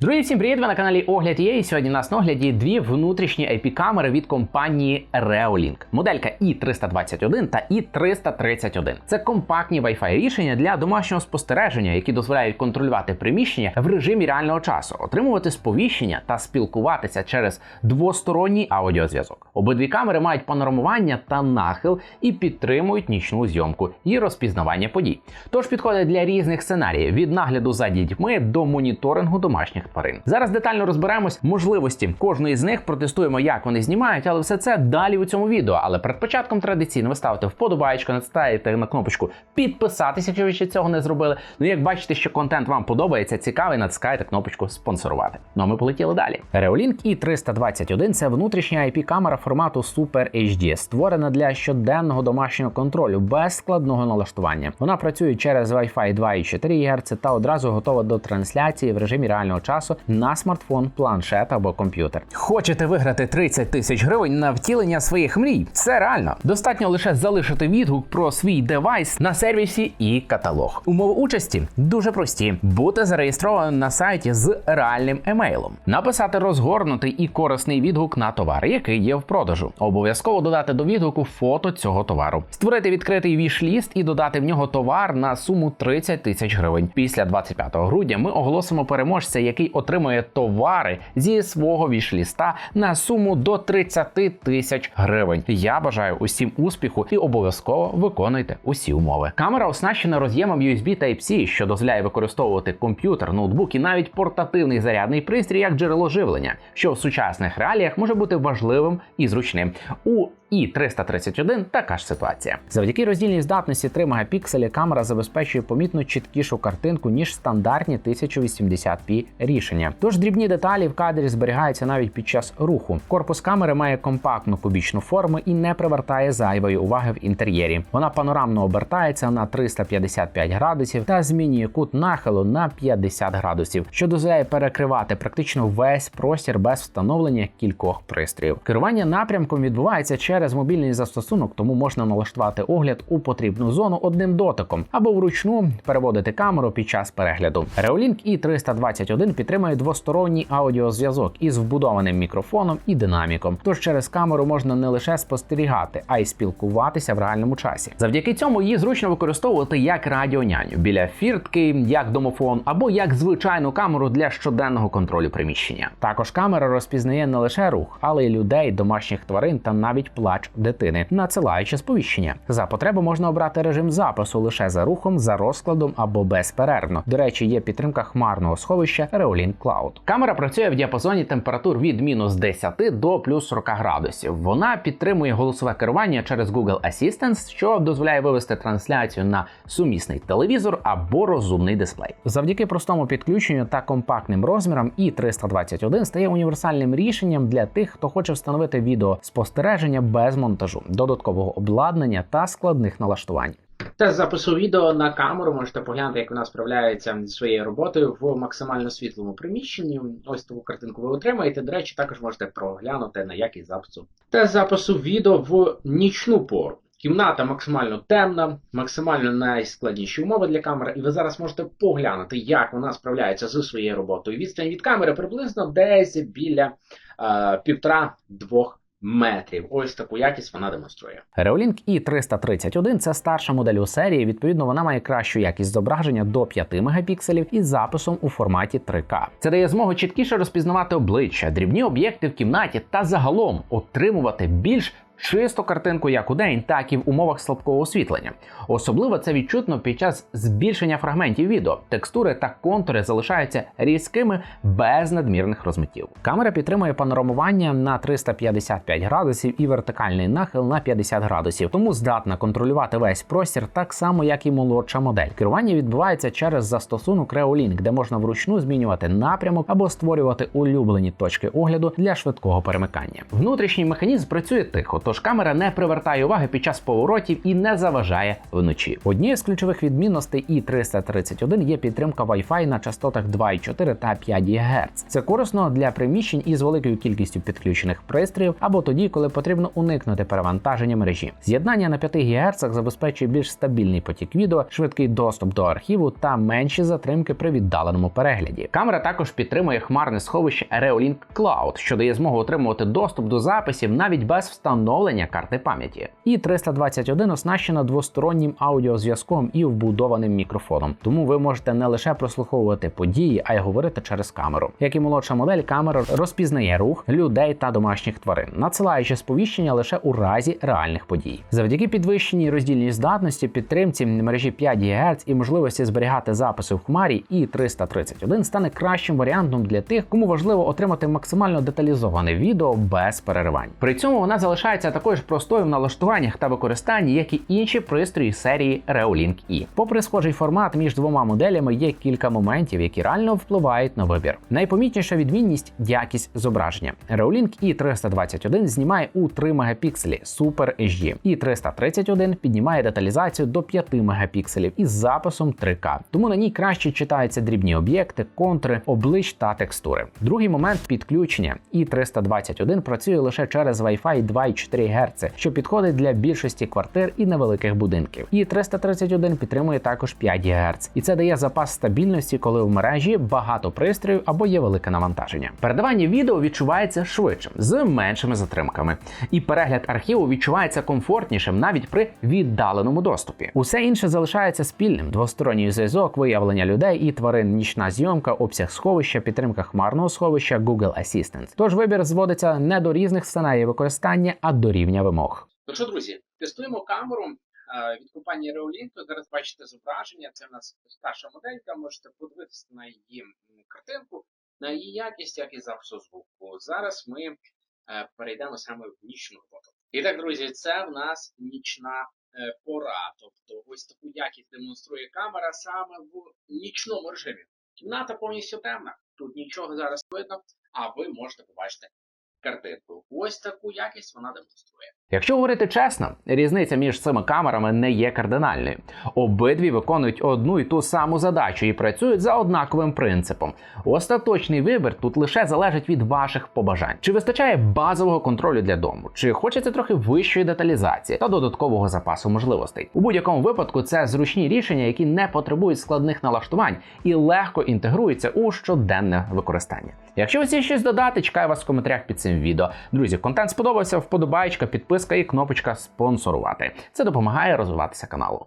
Друзі, всім привіт! Ви на каналі Огляд є. І сьогодні у нас на огляді дві внутрішні IP-камери від компанії Reolink. Моделька i321 та i331. Це компактні Wi-Fi рішення для домашнього спостереження, які дозволяють контролювати приміщення в режимі реального часу, отримувати сповіщення та спілкуватися через двосторонній аудіозв'язок. Обидві камери мають панорамування та нахил і підтримують нічну зйомку і розпізнавання подій. Тож підходять для різних сценаріїв від нагляду за дітьми до моніторингу домашніх тварин. Зараз детально розберемось можливості кожної з них, протестуємо, як вони знімають, але все це далі у цьому відео. Але перед початком традиційно ви ставите вподобайку, натискаєте на кнопочку підписатися, якщо ви ще цього не зробили. Ну як бачите, що контент вам подобається, цікавий, натискаєте кнопочку спонсорувати. Ну а ми полетіли далі. Reolink i321 – це внутрішня IP-камера формату Super HD, створена для щоденного домашнього контролю без складного налаштування. Вона працює через Wi-Fi 2,4 ГГц та одразу готова до трансляції в режимі реального часу на смартфон, планшет або комп'ютер. Хочете виграти 30 тисяч гривень на втілення своїх мрій? Це реально. Достатньо лише залишити відгук про свій девайс на сервісі і каталог. Умови участі дуже прості: бути зареєстрованим на сайті з реальним емейлом, написати розгорнутий і корисний відгук на товар, який є в продажу. Обов'язково додати до відгуку фото цього товару, створити відкритий віш-ліст і додати в нього товар на суму 30 тисяч гривень. Після 25 грудня ми оголосимо переможця, який отримує товари зі свого віш-ліста на суму до 30 тисяч гривень. Я бажаю усім успіху і обов'язково виконуйте усі умови. Камера оснащена роз'ємом USB Type-C, що дозволяє використовувати комп'ютер, ноутбук і навіть портативний зарядний пристрій як джерело живлення, що в сучасних реаліях може бути важливим і зручним. У і 331 така ж ситуація. Завдяки роздільній здатності 3 мегапікселі камера забезпечує помітно чіткішу картинку ніж стандартні 1080p рішення. Тож дрібні деталі в кадрі зберігаються навіть під час руху. Корпус камери має компактну кубічну форму і не привертає зайвої уваги в інтер'єрі. Вона панорамно обертається на 355 градусів та змінює кут нахилу на 50 градусів, що дозволяє перекривати практично весь простір без встановлення кількох пристроїв. Керування напрямком відбувається через мобільний застосунок, тому можна налаштувати огляд у потрібну зону одним дотиком або вручну переводити камеру під час перегляду. Reolink i321 підтримує двосторонній аудіозв'язок із вбудованим мікрофоном і динаміком. Тож через камеру можна не лише спостерігати, а й спілкуватися в реальному часі. Завдяки цьому її зручно використовувати як радіоняню біля фіртки, як домофон або як звичайну камеру для щоденного контролю приміщення. Також камера розпізнає не лише рух, але й людей, домашніх тварин та навіть плач дитини, надсилаючи сповіщення. За потреби можна обрати режим запису лише за рухом, за розкладом або безперервно. До речі, є підтримка хмарного сховища Reolink Cloud. Камера працює в діапазоні температур від мінус 10 до плюс 40 градусів. Вона підтримує голосове керування через Google Assistant, що дозволяє вивести трансляцію на сумісний телевізор або розумний дисплей. Завдяки простому підключенню та компактним розмірам i321 стає універсальним рішенням для тих, хто хоче встановити відео спостереження без монтажу, додаткового обладнання та складних налаштувань. Тест запису відео на камеру можете поглянути, як вона справляється зі своєю роботою в максимально світлому приміщенні. Ось таку картинку ви отримаєте. До речі, також можете проглянути на якість запису. Тест запису відео в нічну пору. Кімната максимально темна, максимально найскладніші умови для камери, і ви зараз можете поглянути, як вона справляється зі своєю роботою. Відстань від камери приблизно десь біля е, півтора-двох метрів. Ось таку якість вона демонструє. Reolink i331 – це старша модель у серії. Відповідно, вона має кращу якість зображення до 5 мегапікселів із записом у форматі 3К. Це дає змогу чіткіше розпізнавати обличчя, дрібні об'єкти в кімнаті та загалом отримувати більш чисту картинку як у день, так і в умовах слабкого освітлення. Особливо це відчутно під час збільшення фрагментів відео. Текстури та контури залишаються різкими без надмірних розмитів. Камера підтримує панорамування на 355 градусів і вертикальний нахил на 50 градусів, тому здатна контролювати весь простір так само, як і молодша модель. Керування відбувається через застосунок Reolink, де можна вручну змінювати напрямок або створювати улюблені точки огляду для швидкого перемикання. Внутрішній механізм працює тихо, Тож камера не привертає уваги під час поворотів і не заважає вночі. Однією з ключових відмінностей і 331 є підтримка Wi-Fi на частотах 2,4 та 5 ГГц. Це корисно для приміщень із великою кількістю підключених пристроїв або тоді, коли потрібно уникнути перевантаження мережі. З'єднання на 5 ГГц забезпечує більш стабільний потік відео, швидкий доступ до архіву та менші затримки при віддаленому перегляді. Камера також підтримує хмарне сховище Reolink Cloud, що дає змогу отримувати доступ до записів навіть без встановлення карти пам'яті. І 321 оснащена двостороннім аудіозв'язком і вбудованим мікрофоном, тому ви можете не лише прослуховувати події, а й говорити через камеру. Як і молодша модель, камера розпізнає рух людей та домашніх тварин, надсилаючи сповіщення лише у разі реальних подій. Завдяки підвищеній роздільній здатності, підтримці мережі 5 ГГц і можливості зберігати записи в хмарі, і 331 стане кращим варіантом для тих, кому важливо отримати максимально деталізоване відео без переривань. При цьому вона залишається такою ж простою в налаштуваннях та використанні, як і інші пристрої серії Reolink E. Попри схожий формат між двома моделями, є кілька моментів, які реально впливають на вибір. Найпомітніша відмінність якість зображення. Reolink E 321 знімає у 3 мегапікселі Super HD, і 331 піднімає деталізацію до 5 мегапікселів із записом 3К. Тому на ній краще читаються дрібні об'єкти, контури, облич та текстури. Другий момент підключення. І 321 працює лише через Wi-Fi 2,4 Гц, що підходить для більшості квартир і невеликих будинків. І 331 підтримує також 5 ГГц. І це дає запас стабільності, коли в мережі багато пристроїв або є велике навантаження. Передавання відео відчувається швидшим з меншими затримками, і перегляд архіву відчувається комфортнішим навіть при віддаленому доступі. Усе інше залишається спільним: двосторонній зв'язок, виявлення людей і тварин, нічна зйомка, обсяг сховища, підтримка хмарного сховища, Google Assistant. Тож вибір зводиться не до різних сценаріїв використання, а до рівня вимог. Ну що, друзі, тестуємо камеру е, від компанії Reolink. Зараз бачите зображення. Це в нас старша моделька. Можете подивитися на її картинку, на її якість, як і запису звуку. Зараз ми е, перейдемо саме в нічну роботу. І так, друзі, це в нас нічна е, пора. Тобто, ось таку якість демонструє камера саме в нічному режимі. Кімната повністю темна. Тут нічого зараз видно, а ви можете побачити картинку. Ось таку якість вона демонструє. Якщо говорити чесно, різниця між цими камерами не є кардинальною. Обидві виконують одну і ту саму задачу і працюють за однаковим принципом. Остаточний вибір тут лише залежить від ваших побажань. Чи вистачає базового контролю для дому, чи хочеться трохи вищої деталізації та додаткового запасу можливостей. У будь-якому випадку це зручні рішення, які не потребують складних налаштувань і легко інтегруються у щоденне використання. Якщо ви щось додати, чекаю вас в коментарях під цим відео. Друзі, контент сподобався, вподобайка, і кнопочка спонсорувати. Це допомагає розвиватися каналу.